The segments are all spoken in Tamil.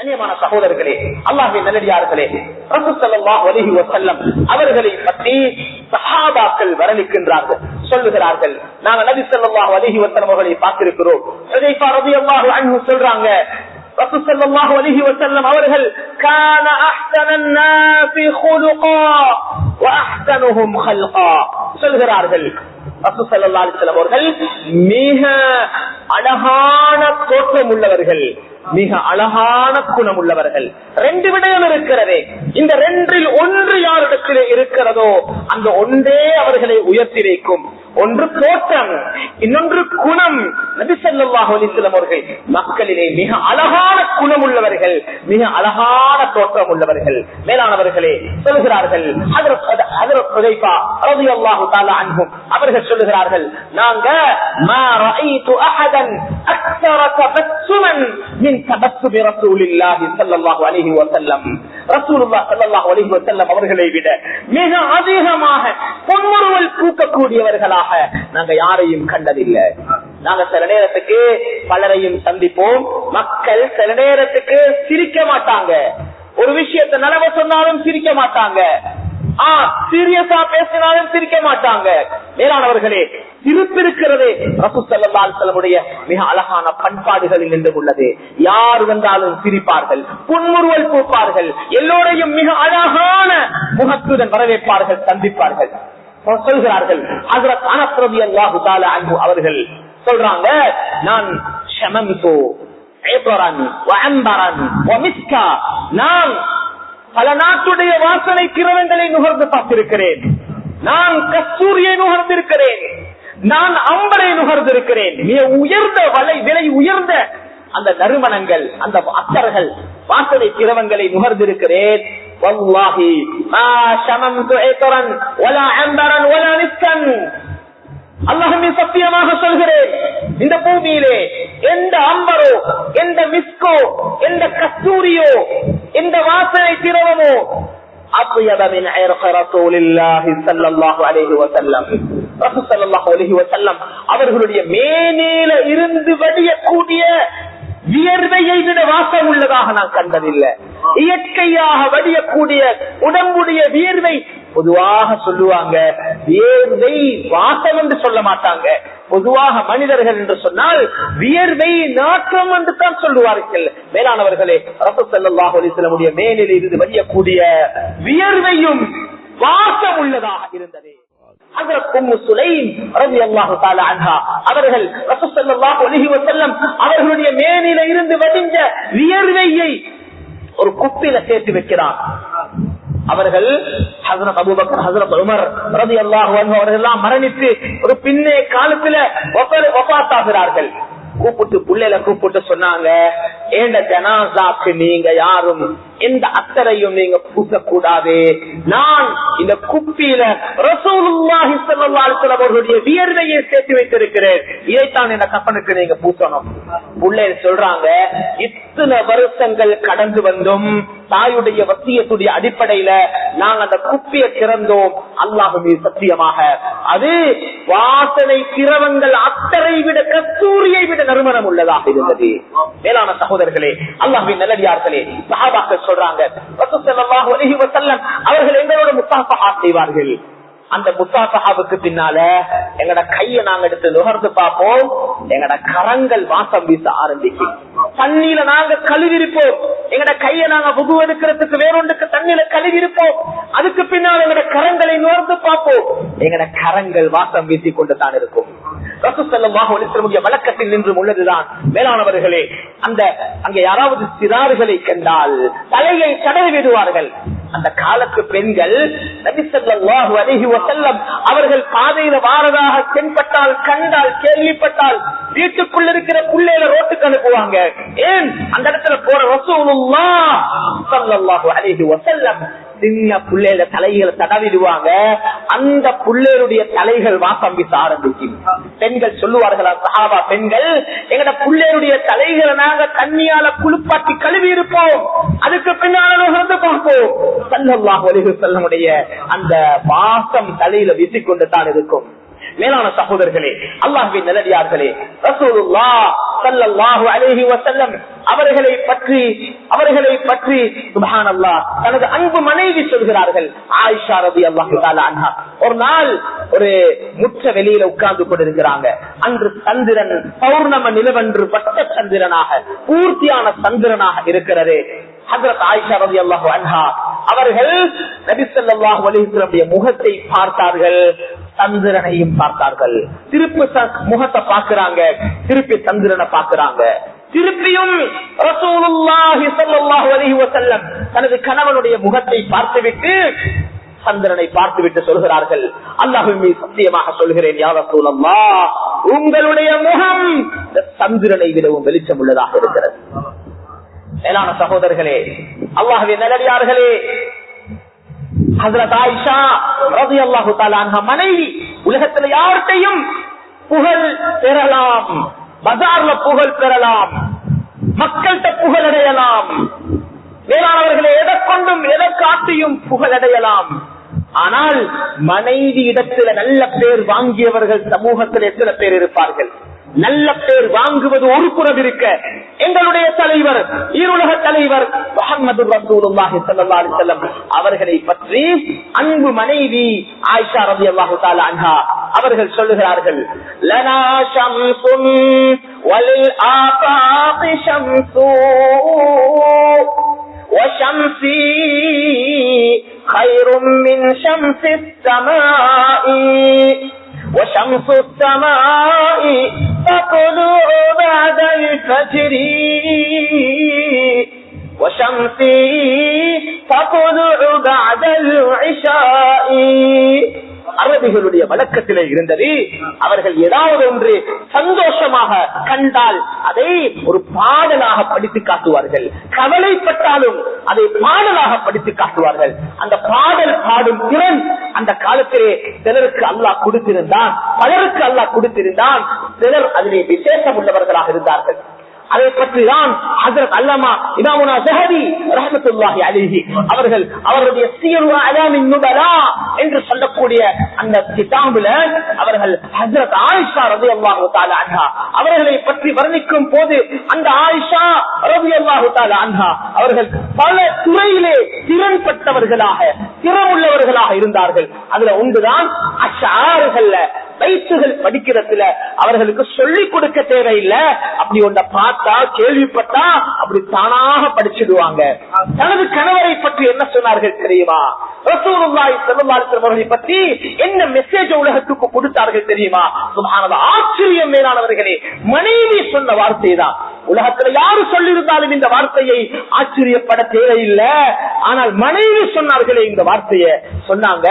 கண்ணியமான சகோதரர்களே அல்லாஹின் நல்லடியார்களே ரசூலுல்லாஹி வசல்லம் அவர்களை பற்றி சஹாபாக்கள் வரலிக்கின்றார்கள் சொல்லுகிறார்கள். நாங்கள் நபி ஸல்லல்லாஹு அலைஹி வசலம் அவர்களை பார்த்திருக்கிறோம். சொல்றாங்க அவர்கள் சொல்கிறார்கள் அவர்கள் மிக அழகான தோற்றம் உள்ளவர்கள் மிக அழகான குணம் உள்ளவர்கள். ரெண்டு விடயம் இருக்கிறதே. இந்த ரெண்டில் ஒன்று யாரிடத்திலே இருக்கிறதோ அந்த ஒன்றே அவர்களை உயர்த்தி வைக்கும். ஒன்று தோற்றம் இன்னொன்று குணம். நபி ஸல்லல்லாஹு அவர்கள் மக்களிலே மிக அழகான குணம் உள்ளவர்கள் மிக அழகான தோற்றம் உள்ளவர்கள். மேலானவர்களே சொல்கிறார்கள் அவர்கள் சொல்லுகிறார்கள் நாங்க அவர்களை விட மிக அதிகமாக பொன்முறுவல் பூக்கக்கூடியவர்களாக நாங்க யாரையும் கண்டதில்லை. நாங்க சில நேரத்துக்கு பலரையும் சந்திப்போம். மக்கள் சில நேரத்துக்கு சிரிக்க மாட்டாங்க. ஒரு விஷயத்தை நலவ சொன்னாலும் சிரிக்க மாட்டாங்க. சீரியஸா பேசினாலும் சிரிக்க மாட்டாங்க. மேலானவர்களே சிரிப்பிருக்கிறதே ரசூசல்லுடைய மிக அழகான பண்பாடுகளில் நின்று உள்ளது யார் வந்தாலும் சிரிப்பார்கள் புன்முறுவல் பூப்பார்கள் எல்லோரையும் மிக அழகான முகத்துடன் வரவேற்பார்கள் சந்திப்பார்கள். சொல்கிறார்கள் ஹசரத் அனஸ்ரதி அல்லாஹு அன்பு அவர்கள் சொல்றாங்க நான் ஷமம்து ஏப்ரன் வஅம்பரன் நான் பல நாட்டுடைய வாசனை கிரவங்களை நுகர்ந்து பார்த்திருக்கிறேன் நான் கஸ்தூரியை நுகர்ந்திருக்கிறேன் நான் அம்பரை நுகர்ந்திருக்கிறேன் மிக உயர்ந்த வலை விலை உயர்ந்த அந்த நறுமணங்கள் அந்த அத்தர்கள் வாசனை கிரவங்களை நுகர்ந்திருக்கிறேன் والله ما شممت عطرا ولا عنبرا ولا مسكا அல்லாஹுமே சத்தியமாக சொல்கிறேன் இந்த பூமியிலே எந்த அம்பரோ எந்த மிஸ்கோ எந்த கஸ்தூரியோ இந்த வாசனை திரவமோ அவர்களுடைய மேனேல இருந்து வடியக்கூடிய வியர்வையை விட வாசம் உள்ளதாக நான் கண்டதில்லை. இயற்கையாக வடியக்கூடிய உடம்புடைய வியர்வை பொதுவாக சொல்லுவாங்க. வியர்வை வாசம் என்று சொல்ல மாட்டாங்க. பொதுவாக மனிதர்கள் என்று சொன்னால் வியர்வை நாற்றம் என்று தான் சொல்லுவார்கள். மேலானவர்களே ரச செல்லாஹ் அலிசலமுடைய மேலில் இருந்து வரியக்கூடிய வியர்வையும் வாசம் உள்ளதாக இருந்தது. அவர்கள் அவர்களுடைய மேனில இருந்து வடிஞ்ச வியர்வையை ஒரு குப்பில சேர்த்து வைக்கிறார். அவர்கள் ஹசரத் அபுபக்கர் ஹசரத் உமர் ரதி அல்லாஹ் அவர்கள் எல்லாம் மரணித்து ஒரு பின்னே காலத்துல ஒப்பாத்தாகிறார்கள் கூப்பிட்டு புள்ளையில கூப்பிட்டு சொன்னாங்க ஏண்ட ஜனாசாக்கு நீங்க யாரும் எந்த அத்தரையும் நீங்க பூசக்கூடாது. நான் இந்த குப்பியில ரசூலுல்லாஹி ஸல்லல்லாஹு அலைஹி அவர்களுடைய வியர்வையை சேர்த்து வைத்திருக்கிறேன். இதைத்தான் இந்த கப்பனுக்கு நீங்க பூசணும். புள்ளையில சொல்றாங்க இத்தனை வருஷங்கள் கடந்து வந்தும் தாயுடைய வசியத்துடைய அடிப்படையில நாங்க அந்த குப்பியை திறந்தோம். அல்லாஹுமே சத்தியமாக. அது வாசனை திரவங்கள் அத்தரை விட கஸ்தூரியை விட நறுமணம் உள்ளதாக இருந்தது. மேலான சகோதரர்களே அல்லாஹின் நல்லடியார்களே சஹாபாக்கள் சொல்றாங்க அவர்கள் எங்களோட முத்தாசகா செய்வார்கள். அந்த முத்தாஃபாவுக்கு பின்னால எங்கட கைய நாங்க எடுத்து நுகர்ந்து பார்ப்போம். எங்கட கரங்கள் வாசம் வீச ஆரம்பிக்கும். தண்ணியில நாங்க கழுவிருப்போம். எங்கட கைய நாங்க முகு எடுக்கிறதுக்கு வேறொன்றுக்கு தண்ணியில கழுவிருப்போம் அதுக்கு பின்னால் எங்கட கரங்களை நோர்ந்து பார்ப்போம். எங்கட கரங்கள் வாசம் வீசிக் கொண்டு தான் இருக்கும் வழக்கத்தில் நின்று உள்ளதுதான். மேலானவர்களே அந்த அங்க யாராவது சிறார்களை கண்டால் தலையை கடல் விடுவார்கள். அந்த காலத்து பெண்கள் அவர்கள் பாதையில வாரதாக தென்பட்டால் கண்டால் கேள்விப்பட்டால் வீட்டுக்குள்ள இருக்கிற புள்ளையில ரோட்டுக்கு அனுப்புவாங்க. ஏன்? அந்த இடத்துல போற ரசூலுல்லா சல்லாஹு அழகி வசல்லம் சின்ன புள்ளையில தலைகளை தடவிடுவாங்க. அந்த புள்ளையருடைய தலைகள் வாசம்பிக்க ஆரம்பிக்கும். பெண்கள் சொல்லுவார்களா சஹாபா பெண்கள் எங்கட புள்ளையருடைய தலைகளை நாங்க தண்ணியால குளிப்பாட்டி கழுவி இருப்போம். அதுக்கு பின்னால நுகர்ந்து பார்ப்போம். சல்லல்லாஹு அலைஹி வஸல்லமுடைய அந்த வாசம் தலையில வீசிக்கொண்டு தான் இருக்கும். மேலான சகோதரர்களே அல்லாஹுவின் நல்லடியார்களே அவர்களை பற்றி அவர்களை பற்றி தனது அன்பு மனைவி சொல்கிறார்கள் ஆயிஷா ரலியல்லாஹு தஆலா ஒரு நாள் ஒரு முற்ற வெளியில உட்கார்ந்து கொண்டிருக்கிறாங்க. அன்று சந்திரன் பௌர்ணம நிலவன்று பட்ட சந்திரனாக பூர்த்தியான சந்திரனாக இருக்கிறது ஹஜரத் ஆயிஷா ரலியல்லாஹு அன்ஹா அவர்கள் நபி ஸல்லல்லாஹு முகத்தை பார்த்தார்கள். சந்திரனையும் பார்த்தார்கள். திருப்பி முகத்தை பார்க்கிறாங்க. திருப்பி சந்திரனை பார்க்கிறாங்க. திருப்பியும் தனது கணவனுடைய முகத்தை பார்த்துவிட்டு சந்திரனை பார்த்துவிட்டு சொல்கிறார்கள். அல்லாஹுமே சத்தியமாக சொல்கிறேன் யார ரசூலல்லாஹ் உங்களுடைய முகம் சந்திரனை விடவும் வெளிச்சம் உள்ளதாக இருக்கிறது. மேலான சகோதரர்களே அல்லாஹுவே நல்லடியார்களே ஹசரத் ஆயிஷா ரவி அல்லாஹு அன்ஹா மனைவி உலகத்துல யார்கிட்டையும் புகழ் பெறலாம். பஜார்ல புகழ் பெறலாம். மக்கள்கிட்ட புகழ் அடையலாம். வேளாணவர்களை எதை கொண்டும் எதை காட்டியும் புகழ் அடையலாம். ஆனால் மனைவி இடத்துல நல்ல பேர் வாங்கியவர்கள் சமூகத்தில் எத்தனை பேர் இருப்பார்கள்? நல்ல பேர் வாங்குவது ஒரு புறம் இருக்க தலைவர் ஈருலக தலைவர் முகமது ரசூலுல்லாஹி ஸல்லல்லாஹு அலைஹி வஸல்லம் அவர்களை பற்றி அன்பு மனைவி ஆயிஷா ரலியல்லாஹு தஆலா அன்ஹா அவர்கள் சொல்லுகிறார்கள் லனா ஷம்சுன் வலில் ஆஃபாகி ஷம்சு وشمسي خير من شمس السماء وشمس السماء تطلع بعد الفجر. وشمسي تطلع بعد العشاء. அரபிகளுடைய வழக்கத்திலே இருந்தது. அவர்கள் ஏதாவது ஒன்று சந்தோஷமாக கண்டால் அதை ஒரு பாடலாக படித்து காட்டுவார்கள். கவலைப்பட்டாலும் அதை பாடலாக படித்து காட்டுவார்கள். அந்த பாடல் பாடும் திறன் அந்த காலத்திலே சிலருக்கு அல்லாஹ் கொடுத்திருந்தான். பலருக்கு அல்லாஹ் கொடுத்திருந்தான். சிலர் அதிலே விசேஷம் உள்ளவர்களாக இருந்தார்கள். அதை பற்றி தான் ஹசரத் அல்லமா இமாமுனா ஜஹதி ரஹமத்துல்லாஹி அலிஹி அவர்கள் அவருடைய சீரு அலாமின் நுபலா என்று சொல்லக்கூடிய அந்த கிதாபுல அவர்கள் ஹசரத் ஆயிஷா ரவி அல்லாஹு அன்ஹா அவர்களை பற்றி வர்ணிக்கும் போது அந்த ஆயிஷா ரவி அல்லாஹு அன்ஹா அவர்கள் பல துறையிலே திறன் பெற்றவர்களாக திறமுள்ளவர்களாக இருந்தார்கள். அதுல ஒன்றுதான் அச்சாறுகள்ல பைத்துகள் படிக்கிறதுல அவர்களுக்கு சொல்லிக் கொடுக்க தேவையில்லை. அப்படி ஒன்றை பார்த்தா கேள்விப்பட்டா அப்படி தானாக படிச்சிடுவாங்க. தனது கணவரை பற்றி என்ன சொன்னார்கள் தெரியுமா? பற்றி என்ன மெசேஜ் உலகத்துக்கு கொடுத்தார்கள் தெரியுமா? ஆச்சரியம் மேலானவர்களே மனைவி சொன்ன வார்த்தை தான் உலகத்துல யாரு சொல்லியிருந்தாலும் இந்த வார்த்தையை ஆச்சரியப்பட தேவையில்லை. ஆனால் மனைவி சொன்னார்களே இந்த வார்த்தையை. சொன்னாங்க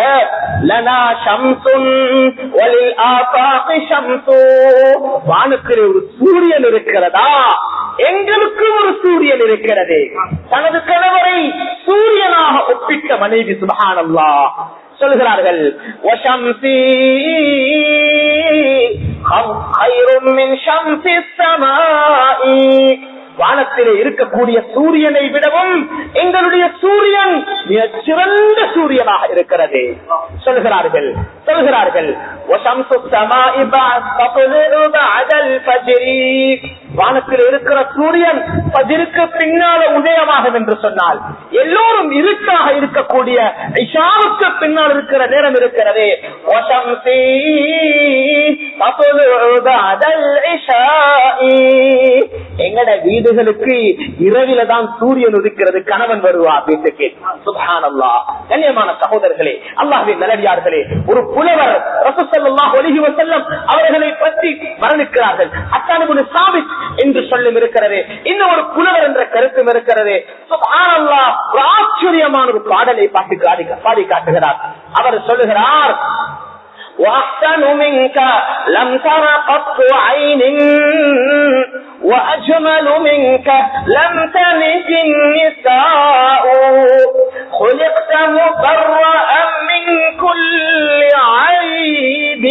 வானத்தில் ஒரு சூரியன் இருக்கிறதா? எங்களுக்கு ஒரு சூரியன் இருக்கிறது. தனது கணவரை சூரியனாக ஒப்பிட்ட மனைவி சுபகானம்லா சொல்கிறார்கள் من شمس السماء. வானத்திலே இருக்கக்கூடிய சூரியனை விடவும் எங்களுடைய சூரியன் சிறந்த சூரியனாக இருக்கிறது. சொல்கிறார்கள் சொல்கிறார்கள். வானத்தில் இருக்கிற சூரியன் பதிருக்கு பின்னால உதயமாகும் என்று சொன்னால் எல்லோரும் இருக்காக இருக்கக்கூடிய இஷாவுக்கு பின்னால் இருக்கிற நேரம் இருக்கிறது. ஒசம் தீ அதல் எங்கட வீடுகளுக்கு இரவில தான் சூரியன் உதிக்கிறது கணவன் வருவா வீட்டுக்கு சுபானல்லா கண்ணியமான சகோதரர்களே அல்லாஹின் நிலவியார்களே ஒரு புலவர் ரசூசல்லா ஒலிகி வசல்லம் அவர்களை பற்றி மரணிக்கிறார்கள். அத்தானுக்கு சாமி என்று சொல்லும் இருக்கிறதே இன்னும் ஒரு புலவர் என்ற கருத்தும் இருக்கிறது. சுபானல்லா ஒரு ஆச்சரியமான ஒரு பாடலை பாட்டு பாடி காட்டுகிறார். அவர் சொல்லுகிறார் وأحسن منك لم تر قط عين وأجمل منك لم تلد النساء خلقت مبرأ من كل عيب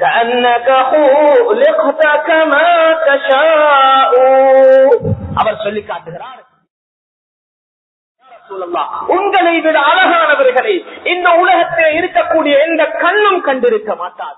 كأنك خلقت كما تشاء அவர் சொல்லி காட்டுகிறார் ரசூலல்லாஹ், உங்களை விட அழகானவர்களை இந்த உலகத்தில் இருக்கக்கூடிய எந்த கண்ணும் கண்டிருக்க மாட்டார்